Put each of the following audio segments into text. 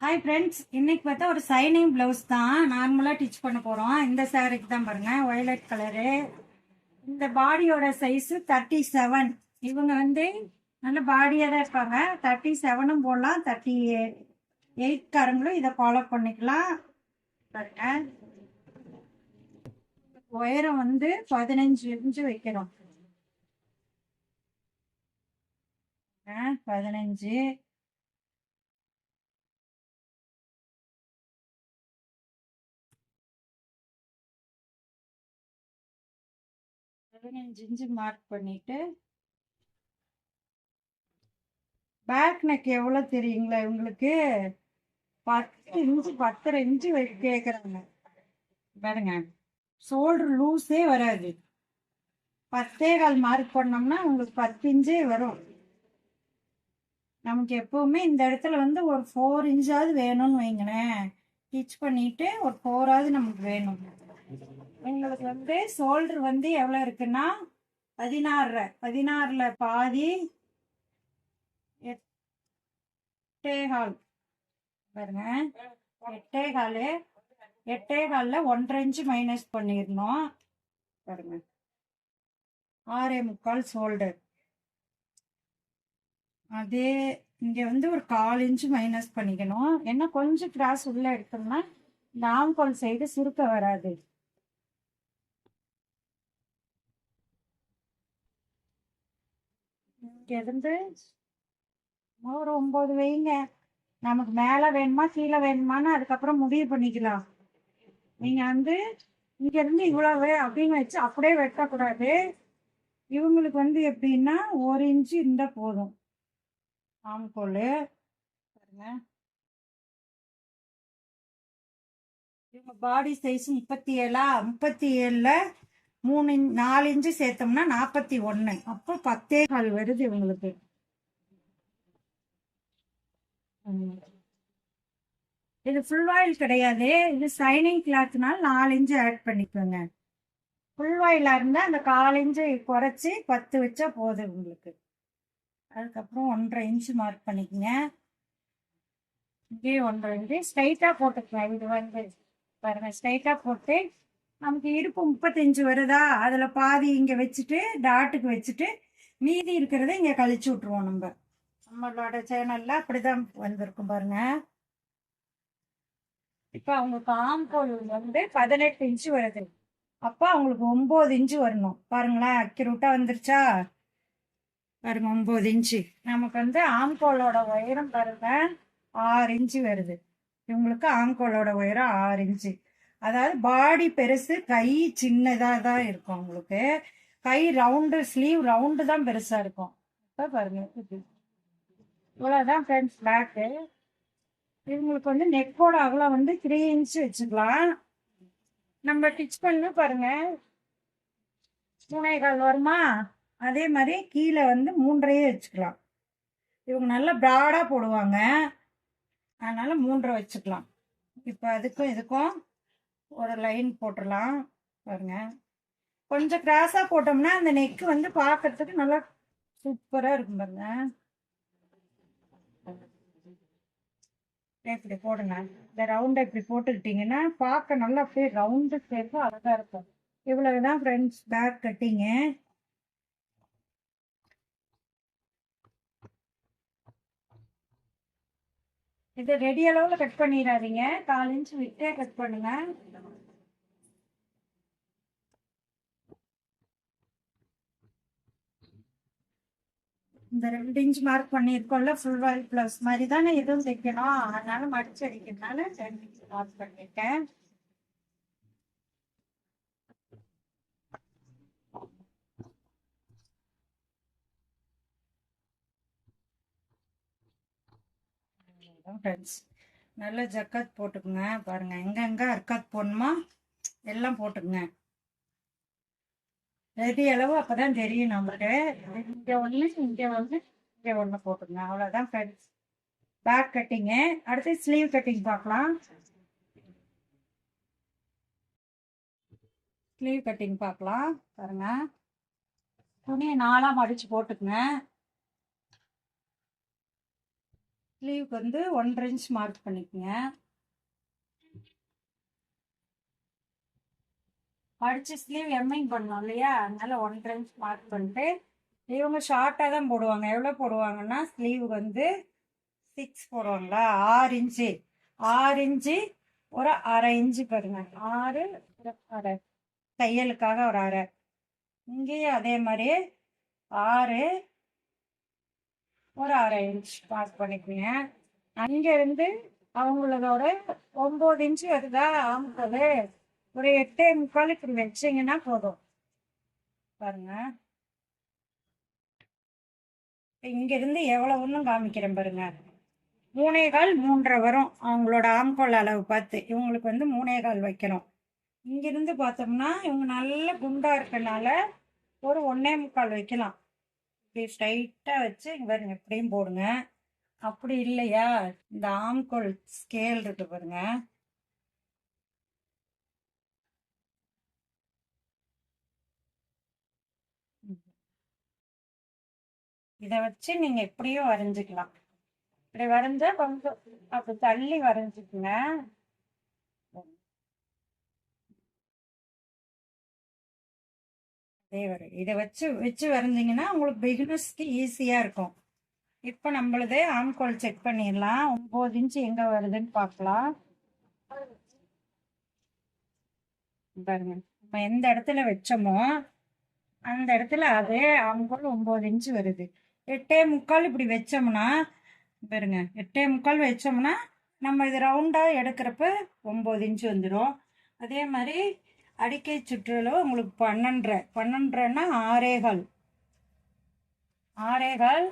Hi friends இன்னைக்கு பார்த்தா ஒரு சைனிங் ப்ளவுஸ் தான் நார்மலாக டிச் பண்ண போகிறோம் இந்த சாரிக்கு தான் பாருங்கள் வயலட் கலரு இந்த பாடியோட சைஸு தேர்ட்டி செவன் இவங்க வந்து நல்ல பாடியாக தான் இருப்பாங்க. தேர்ட்டி செவனும் போடலாம் தேர்ட்டி எயிட் காரங்களும் இதை ஃபாலோ பண்ணிக்கலாம். பாருங்க. உயரம் வந்து பதினஞ்சு இன்ச்சு வைக்கிறோம். ஆ, பதினஞ்சு. பதினஞ்சு இன்ச்சு மார்க் பண்ணிட்டு பேக் நெக் எவ்வளோ தெரியுங்களா உங்களுக்கு பத்து இன்ச்சு பத்தரை இன்ச்சு கேட்குறாங்க பாருங்க ஷோல்டர் லூஸே வராது. பத்தே கால் மார்க் பண்ணோம்னா உங்களுக்கு பத்து இன்ச்சே வரும். நமக்கு எப்பவுமே இந்த இடத்துல வந்து ஒரு ஃபோர் இன்ச்சாவது வேணும்னு வைங்களேன். ஸ்டிச் பண்ணிட்டு ஒரு ஃபோராவது நமக்கு வேணும். எங்களுக்கு வந்து ஷோல்டர் வந்து எவ்வளோ இருக்குன்னா பதினாறு பதினாறுல பாதி எட்டே கால். பாருங்க. எட்டே கால். எட்டே ஒன்றரை இன்ச்சு மைனஸ் பண்ணிடணும். பாருங்க. ஆறே முக்கால் ஷோல்டர் அதே இங்கே வந்து ஒரு கால் இன்ச்சு மைனஸ் பண்ணிக்கணும். என்ன கொஞ்சம் கிராஸ் உள்ள எடுத்தோம்னா இந்த ஆம்கோல் சைடு சுருக்க வராது. இருந்து ஒரு ஒம்பது வைங்க. நமக்கு மேலே வேணுமா கீழே வேணுமான்னு அதுக்கப்புறம் முடிவு பண்ணிக்கலாம். நீங்கள் வந்து இங்கேருந்து இவ்வளவு அப்படின்னு வச்சு அப்படியே வெட்டக்கூடாது. இவங்களுக்கு வந்து எப்படின்னா ஒரு இன்ச்சு இருந்தால் போதும். ஆம்கோல் பாருங்க. இவங்க பாடி சைஸ் முப்பத்தி ஏழா? முப்பத்தி ஏழில் மூணு இன்- நாலு இன்ச்சு சேர்த்தோம்னா நாற்பத்தி ஒன்று அப்போ பத்தே கால் வருது இவங்களுக்கு. இது ஃபுல் ஆயில் கிடையாது. இது சைனிங் கிளாத்னால நாலு இன்ச்சு ஆட் பண்ணிக்கோங்க. ஃபுல் ஆயிலாக இருந்தால் அந்த கால் இன்ச்சு குறைச்சி பத்து வச்சா போதும் உங்களுக்கு அதுக்கப்புறம் ஒன்றரை இன்ச்சு மார்க் பண்ணிக்கங்க. இங்கேயும் ஒன்றரை இன்ச்சு. ஸ்ட்ரைட்டாக போட்டுக்கலாம். இது வந்து பாருங்க ஸ்ட்ரைட்டாக போட்டு நமக்கு இருப்பு முப்பத்தஞ்சு வருதா? அதில் பாதி இங்கே வச்சுட்டு டாட்டுக்கு வச்சுட்டு மீதி இருக்கிறத இங்கே கழிச்சு விட்ருவோம் நம்ம. நம்மளோட சேனலில் அப்படிதான் வந்திருக்கும் பாருங்க. இப்போ அவங்களுக்கு காம்போல் வந்து பதினெட்டு இன்ச்சு வருது. அப்போ அவங்களுக்கு ஒம்பது இன்ச்சு வரணும். பாருங்களேன் அக்யூரூட்டாக வந்துருச்சா? பாருங்க ஒம்பது இன்ச்சு. நமக்கு வந்து ஆம்கோலோட உயரம் பாருங்க ஆறு இன்ச்சு வருது. இவங்களுக்கு ஆம்கோலோட உயரம் ஆறு இன்ச்சு. அதாவது பாடி பெருசு கை சின்னதாக தான் இருக்கும் உங்களுக்கு. கை ரவுண்டு ஸ்லீவ் ரவுண்டு தான் பெருசாக இருக்கும். இப்போ பாருங்க இது. இவ்வளோதான் ஃப்ரெண்ட்ஸ் பேக்கு இவங்களுக்கு வந்து நெக்கோட அகலம் வந்து த்ரீ இன்ச் வச்சுக்கலாம். நம்ம டிச் பண்ணி பாருங்க. மூணே கால் வருமா? அதே மாதிரி கீழே வந்து மூன்றையே வச்சுக்கலாம். இவங்க நல்லா ப்ராடாக போடுவாங்க. அதனால மூன்றரை வச்சுக்கலாம். இப்போ அதுக்கும் இதுக்கும் ஒரு லைன் போட்டுடலாம் பாருங்க. கொஞ்சம் கிராஸாக போட்டோம்னா அந்த நெக்கு வந்து பார்க்கறதுக்கு நல்லா சூப்பராக இருக்கும் பாருங்க. இப்படி போடுங்க. இந்த ரவுண்டை இப்படி போட்டுக்கிட்டிங்கன்னா பார்க்க நல்லா அப்படியே ரவுண்டு ஷேப்பு அழகாக இருக்கும். இவ்வளவுதான் ஃப்ரெண்ட்ஸ் பேக் கட்டிங்க இது ரெடி அளவில் கட் பண்ணிடாதீங்க கால் இன்ச் விட்டே கட் பண்ணுங்க. இந்த ரெண்டு இன்ச் மார்க் பண்ணியிருக்கோம்ல ஃபுல் வால் ப்ளவுஸ் மாதிரி தானே எதுவும் தைக்கணும். அதனால மடிச்சு அடிக்கிறதுனால ரெண்டு இன்ச் மார்க் இருக்கும் ஃப்ரெண்ட்ஸ் நல்ல ஜக்காத் போட்டுக்குங்க. பாருங்க எங்கெங்க அர்க்காத் போடணுமா எல்லாம் போட்டுக்குங்க. ரெடி அளவு அப்பதான் தெரியும் நம்மளுக்கு. இங்க ஒண்ணு இங்க வந்து இங்க ஒண்ணு போட்டுங்க அவ்வளவுதான் ஃப்ரெண்ட்ஸ் பேக் கட்டிங்கு அடுத்து ஸ்லீவ் கட்டிங் பார்க்கலாம். ஸ்லீவ் கட்டிங் பார்க்கலாம். பாருங்க. துணியை நாலாம் மடிச்சு போட்டுக்குங்க. ஸ்லீவுக்கு வந்து ஒன்றரை இன்ச் மார்க் பண்ணிக்கோங்க. அடிச்சு ஸ்லீவ் எம்மிங் பண்ணோம் இல்லையா? அதனால ஒன்றரை இன்ச் மார்க் பண்ணிட்டு இவங்க ஷார்ட்டாக தான் போடுவாங்க. எவ்வளோ போடுவாங்கன்னா ஸ்லீவ் வந்து சிக்ஸ் போடுவாங்களா? ஆறு இன்ச்சு ஆறு இன்ச்சு ஒரு அரை இன்ச்சு பாருங்க. ஆறு அரை. தையலுக்காக ஒரு அரை. இங்கேயும் அதே மாதிரி ஆறு ஒரு அரை இன்ச் பாஸ் பண்ணிக்கோங்க. அங்கேருந்து அவங்களதோட ஒம்பது இன்ச்சு வருதா? ஆம்பது. ஒரு எட்டே முக்கால் இப்படி வச்சிங்கன்னா போதும். பாருங்க. இங்கிருந்து எவ்வளவுன்னு காமிக்கிறேன் பாருங்க. மூணே கால் மூன்றரை வரும். அவங்களோட ஆம்கோல் அளவு பார்த்து. இவங்களுக்கு வந்து மூணே கால் வைக்கணும். இங்கிருந்து பார்த்தோம்னா இவங்க நல்ல குண்டா இருக்கனால ஒரு ஒன்னே முக்கால் வைக்கலாம். இப்படி ஸ்ட்ரைட்டாக வச்சு இங்கே பாருங்க இப்படியும் போடுங்க. அப்படி இல்லையா? இந்த ஆம்கோல் ஸ்கேல் இருக்கு பாருங்க. இதை வச்சு நீங்க எப்படியும் வரைஞ்சிக்கலாம். இப்படி வரைஞ்சா கொஞ்சம் அப்படி தள்ளி வரைஞ்சிக்கங்க. அதே வரும் இதை வச்சு வச்சு வரைஞ்சிங்கன்னா உங்களுக்கு பிகினர்ஸ்க்கு ஈஸியாக இருக்கும். இப்போ நம்மளதே ஆம்கோல் செக் பண்ணிடலாம். ஒம்பது இன்ச்சு எங்கே வருதுன்னு பார்க்கலாம். பாருங்க. நம்ம எந்த இடத்துல வச்சோமோ அந்த இடத்துல அதே ஆம்கோல் ஒம்பது இன்ச்சு வருது. எட்டே முக்கால் இப்படி வச்சோம்னா பாருங்க. எட்டே முக்கால் வச்சோம்னா நம்ம இது ரவுண்டாக எடுக்கிறப்ப ஒம்பது இன்ச்சு வந்துடும் அதே மாதிரி அடிக்கை சுற்றளவு உங்களுக்கு பன்னெண்டரை. பன்னெண்டரைன்னா ஆறேகால். ஆறேகால்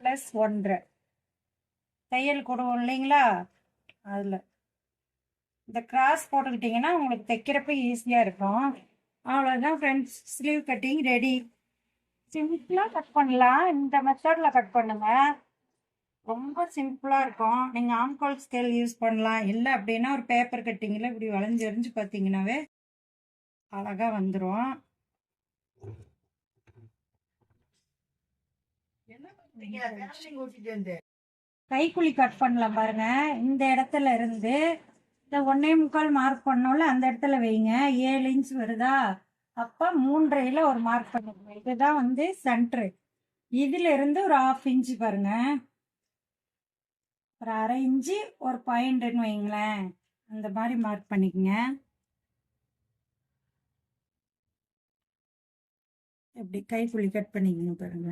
ப்ளஸ் ஒன்றரை. தையல் கொடுவோம் இல்லைங்களா? அதில். இந்த கிராஸ் போட்டுக்கிட்டிங்கன்னா உங்களுக்கு தைக்கிறப்ப ஈஸியாக இருக்கும். அவ்வளோதான் ஃப்ரெண்ட்ஸ் ஸ்லீவ் கட்டிங் ரெடி சிம்பிளாக கட் பண்ணலாம். இந்த மெத்தடில் கட் பண்ணுங்கள் ரொம்ப சிம்பிளாக இருக்கும். நீங்கள் ஆம்கால் ஸ்கேல் யூஸ் பண்ணலாம். இல்லை அப்படின்னா ஒரு பேப்பர் கட்டிங்கில் இப்படி வளைஞ்சு எறிஞ்சு பார்த்தீங்கன்னாவே அழகாக வந்துடும் கைக்குழி கட் பண்ணலாம் பாருங்க. இந்த இடத்துல இருந்து இந்த ஒன்னே முக்கால் மார்க் பண்ணோம்ல அந்த இடத்துல வைங்க. ஏழு இன்ச் வருதா? அப்ப மூன்றையில ஒரு மார்க் பண்ணிக்கணும் இதுதான் வந்து சென்ட்ரு இதுல இருந்து ஒரு ஆஃப் இன்ச் பாருங்க. ஒரு அரை இன்ச்சு ஒரு பாயிண்ட்னு வைங்களேன். அந்த மாதிரி மார்க் பண்ணிக்கங்க. இப்படி புள்ளி கட் பண்ணிக்கணும் பாருங்க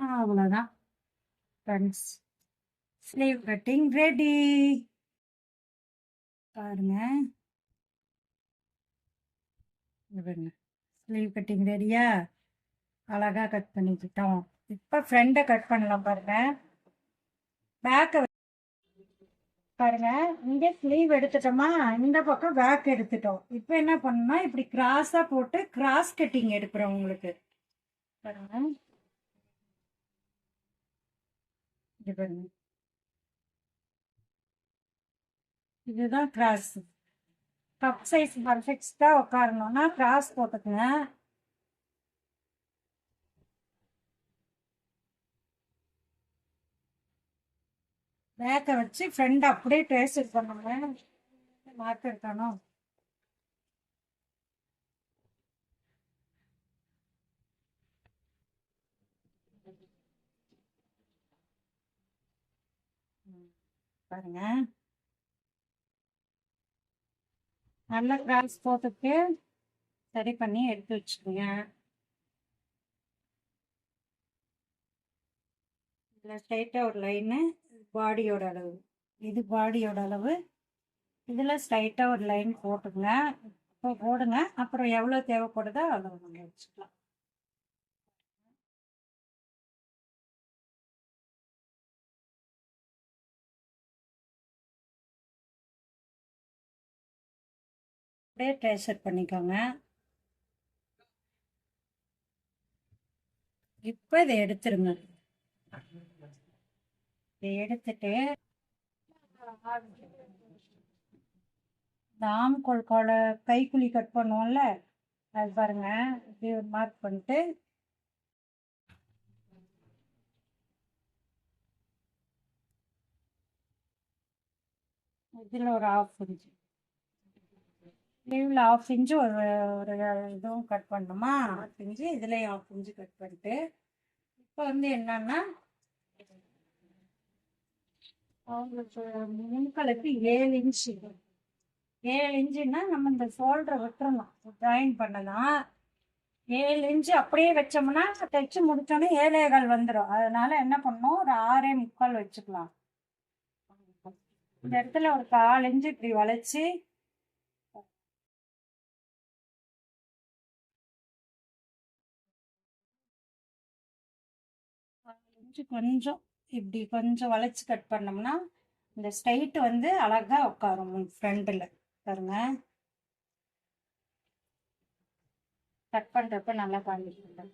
அவ்வளோதான் ஃப்ரெண்ட்ஸ் ஸ்லீவ் கட்டிங் ரெடி பாருங்க. பாருங்க. ஸ்லீவ் கட்டிங் ரெடியா அழகா கட் பண்ணிக்கிட்டோம். இப்போ ஃப்ரெண்டை கட் பண்ணலாம் பாருங்க. பேக்கை பாருங்க இங்கே ஸ்லீவ் எடுத்துட்டோமா இந்த பக்கம் வேக் எடுத்துட்டோம். இப்போ என்ன பண்ணணும்னா இப்படி கிராஸாக போட்டு கிராஸ் கட்டிங் எடுக்கிறோம் உங்களுக்கு. பாருங்க. இது பாருங்க. இதுதான் கிராஸ் கப் சைஸ் பர்ஃபெக்டா உட்காரணும்னா கிராஸ் போட்டுக்கங்க. பேக்கை வச்சு ஃப்ரெண்ட் அப்படியே ட்ரேஸ் பண்ணுங்க. மார்க் எடுக்கணும். பாருங்க. நல்ல கிராஸ் போட்டுட்டு சரி பண்ணி எடுத்து வச்சுக்கோங்க. இதில் ஸ்ட்ரைட்டாக ஒரு லைனு பாடியோட அளவு. இது பாடியோட அளவு. இதில் ஸ்ட்ரைட்டாக ஒரு லைன் போட்டுங்க. இப்போ போடுங்க. அப்புறம் எவ்வளோ தேவைப்படுதோ அளவு நம்ம வச்சுக்கலாம். அப்படியே ட்ரேசர் பண்ணிக்கோங்க. இப்போ இதை எடுத்துருங்க. இதை எடுத்துட்டு இந்த ஆம்கோல் கைக்குழி கட் பண்ணுவோம்ல அது பாருங்க இப்படி ஒரு மார்க் பண்ணிட்டு இதில் ஒரு ஆஃப் இன்ச்சு லீவில் ஆஃப் இன்ச்சு ஒரு ஒரு இதுவும் கட் பண்ணணுமா? ஆஃப் இன்ச்சு இதுலேயும் ஆஃப் இன்ச்சு கட் பண்ணிட்டு இப்போ வந்து என்னன்னா அவங்களுக்கு ஏழு இன்ச்சு ஏழு இன்ச்சுன்னா நம்ம இந்த ஷோல்டரை விட்டுறலாம். ஜாயின் பண்ணலாம். ஏழு இன்ச்சு அப்படியே வச்சோம்னா தைச்சு முடிச்சோன்னே ஏழேகால் வந்துடும் அதனால என்ன பண்ணணும்? ஒரு ஆறே முக்கால் வச்சுக்கலாம். இந்த இடத்துல ஒரு கால் இன்ச்சு இப்படி வளைச்சி. கொஞ்சம் இப்படி கொஞ்சம் வளைச்சு கட் பண்ணோம்னா இந்த ஸ்ட்ரைட்டு வந்து அழகா உட்காரும் ஃப்ரண்டில். பாருங்க. கட் பண்றப்ப நல்லா காமிக்கிறேன்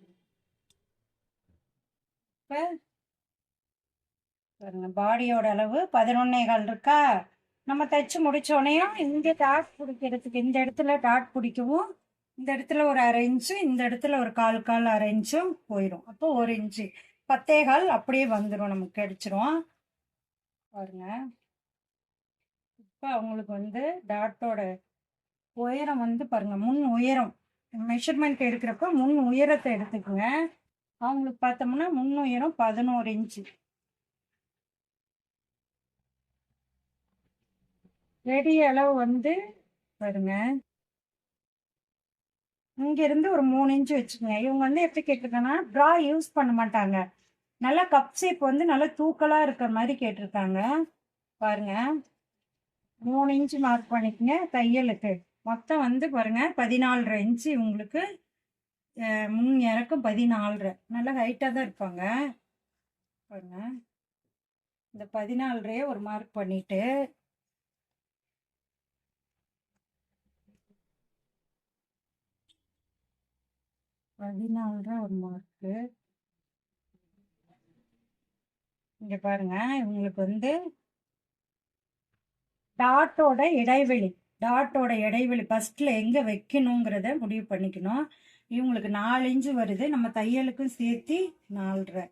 இப்போ பாருங்க பாடியோட அளவு பதினொன்னே கால் இருக்கா? நம்ம தைச்சு முடிச்சோடனையும் இந்த டாட் பிடிக்கிறதுக்கு இந்த இடத்துல டாட் பிடிக்கவும் இந்த இடத்துல ஒரு அரை இன்ச்சும் இந்த இடத்துல ஒரு கால் கால் அரை இன்ச்சும் போயிடும் அப்போ ஒரு இன்ச்சு. பத்தே கால் அப்படியே வந்துடும் நமக்கு கிடைச்சிரும் பாருங்க. இப்போ அவங்களுக்கு வந்து டாட்டோட உயரம் வந்து பாருங்க முன் உயரம். மெஷர்மெண்ட் எடுக்கிறப்ப முன் உயரத்தை எடுத்துக்கோங்க. அவங்களுக்கு பார்த்தோம்னா முன் உயரம் பதினோரு இன்ச்சு ரெடி அளவு வந்து பாருங்க. இங்கேருந்து ஒரு மூணு இன்ச்சு வச்சுக்கோங்க. இவங்க வந்து எப்படி கேட்டிருக்காங்கன்னா ட்ரா யூஸ் பண்ண மாட்டாங்க. நல்லா கப் ஷேப் வந்து நல்லா தூக்கலாக இருக்கிற மாதிரி கேட்டிருக்காங்க. பாருங்க. மூணு இன்ச்சு மார்க் பண்ணிக்கங்க தையலுக்கு. மொத்தம் வந்து பாருங்க பதினாலரை இன்ச்சு இவங்களுக்கு முன் இறக்கம் பதினாலரை. நல்லா ஹைட்டாக தான் இருப்பாங்க. பாருங்க. இந்த பதினாலரையே ஒரு மார்க் பண்ணிட்டு பதினாலரை ஒரு மார்க்கு இங்க பாருங்க இவங்களுக்கு வந்து டாட்டோட இடைவெளி டாட்டோட இடைவெளி ஃபர்ஸ்ட்ல எங்க வைக்கணுங்கிறத முடிவு பண்ணிக்கணும். இவங்களுக்கு நாலு இன்ச்சு வருது நம்ம தையலுக்கும் சேர்த்து நாலரை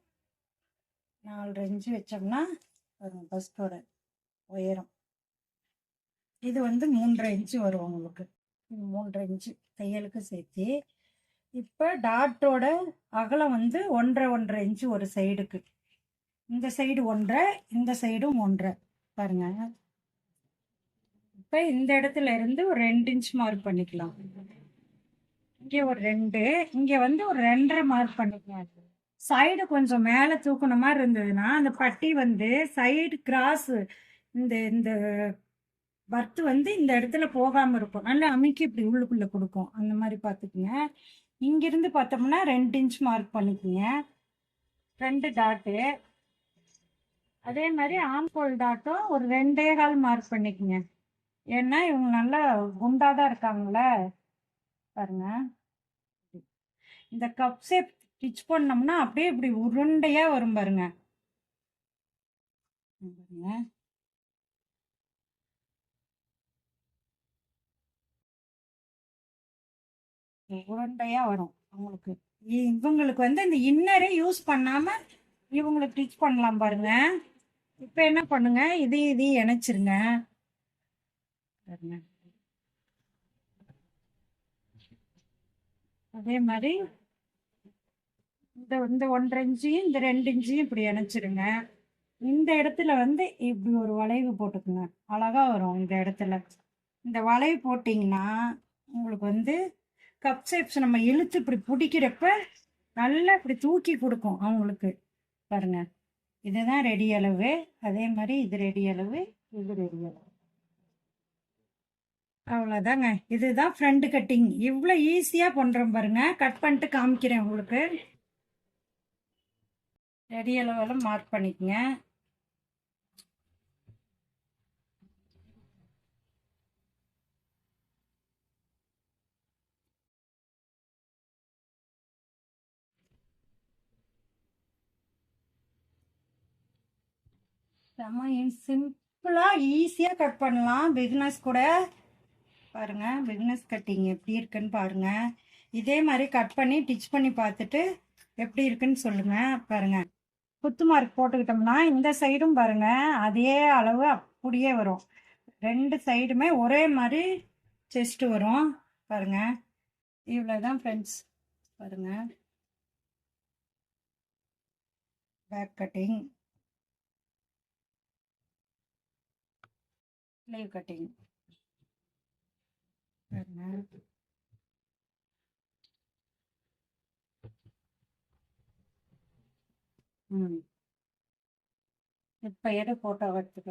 நாலரை இன்ச்சு வச்சோம்னா வரும் ஃபர்ஸ்டோட உயரம். இது வந்து மூன்றரை இன்ச்சு வரும் உங்களுக்கு. மூன்றரை இன்ச்சு தையலுக்கும் சேர்த்து. இப்போ டாட்டோட அகலம் வந்து ஒன்றரை ஒன்றரை இன்ச்சு ஒரு சைடுக்கு இந்த சைடு ஒன்றரை இந்த சைடும் ஒன்றரை. பாருங்க. இப்போ இந்த இடத்துல இருந்து ஒரு ரெண்டு இன்ச் மார்க் பண்ணிக்கலாம். இங்கே ஒரு ரெண்டு இங்கே வந்து ஒரு ரெண்டரை மார்க் பண்ணிக்கலாம். சைடு கொஞ்சம் மேலே தூக்குன மாதிரி இருந்ததுன்னா அந்த பட்டி வந்து சைடு கிராஸ் இந்த இந்த பர்த் வந்து இந்த இடத்துல போகாமல் இருக்கும். நல்லா அமைக்கி இப்படி உள்ளுக்குள்ளே கொடுக்கும். அந்த மாதிரி பார்த்துக்குங்க. இங்கேருந்து பார்த்தோம்னா ரெண்டு இன்ச் மார்க் பண்ணிக்கோங்க. ரெண்டு டாட்டு அதே மாதிரி ஆம்கோல் டாட்டும் ஒரு ரெண்டே கால் மார்க் பண்ணிக்கோங்க. ஏன்னா இவங்க நல்லா குண்டாக தான் இருக்காங்களே பாருங்க. இந்த கப் ஷேப் ஸ்டிச் பண்ணோம்னா அப்படியே இப்படி உருண்டையா வரும் பாருங்க. பாருங்க. உருண்டையா வரும் அவங்களுக்கு. இ- இவங்களுக்கு வந்து இந்த இன்னரே யூஸ் பண்ணாம இவங்களுக்கு ஸ்டிச் பண்ணலாம் பாருங்க. இப்ப என்ன பண்ணுங்க? இது இது இணைச்சிருங்க. அதே மாதிரி இந்த இந்த ஒன்றரை இன்ச்சையும் இந்த ரெண்டு இன்ச்சையும் இப்படி இணைச்சிருங்க. இந்த இடத்துல வந்து இப்படி ஒரு வளைவு போட்டுக்குங்க. அழகா வரும் இந்த இடத்துல. இந்த வளைவு போட்டிங்கன்னா உங்களுக்கு வந்து கப் ஷேப்ஸ் நம்ம இழுத்து இப்படி பிடிக்கிறப்ப நல்லா இப்படி தூக்கி கொடுக்கும் அவங்களுக்கு. பாருங்க. இதுதான் ரெடி அளவு. அதே மாதிரி இது ரெடி அளவு இது ரெடி அளவு. அவ்வளோதாங்க இதுதான் ஃப்ரண்ட் கட்டிங் இவ்வளோ ஈஸியாக பண்ணுறோம் பாருங்க. கட் பண்ணிட்டு காமிக்கிறேன் உங்களுக்கு. ரெடி அளவெல்லாம் மார்க் பண்ணிக்கங்க. செம்ம சிம்பிளாக ஈஸியாக கட் பண்ணலாம். பிகினர்ஸ் கூட பாருங்க பிகினஸ் கட்டிங் எப்படி இருக்குன்னு பாருங்க. இதே மாதிரி கட் பண்ணி டிச் பண்ணி பார்த்துட்டு எப்படி இருக்குன்னு சொல்லுங்க. பாருங்க. குத்து மார்க் போட்டுக்கிட்டோம்னா இந்த சைடும் பாருங்க அதே அளவு அப்படியே வரும். ரெண்டு சைடுமே ஒரே மாதிரி செஸ்ட் வரும். பாருங்க. இவ்வளோதான் ஃப்ரெண்ட்ஸ் பாருங்க. பேக் கட்டிங் ஸ்லீவ் கட்டிங் பாருங்க ம் இப்போ எடு ஃபோட்டோ எடுத்துக்க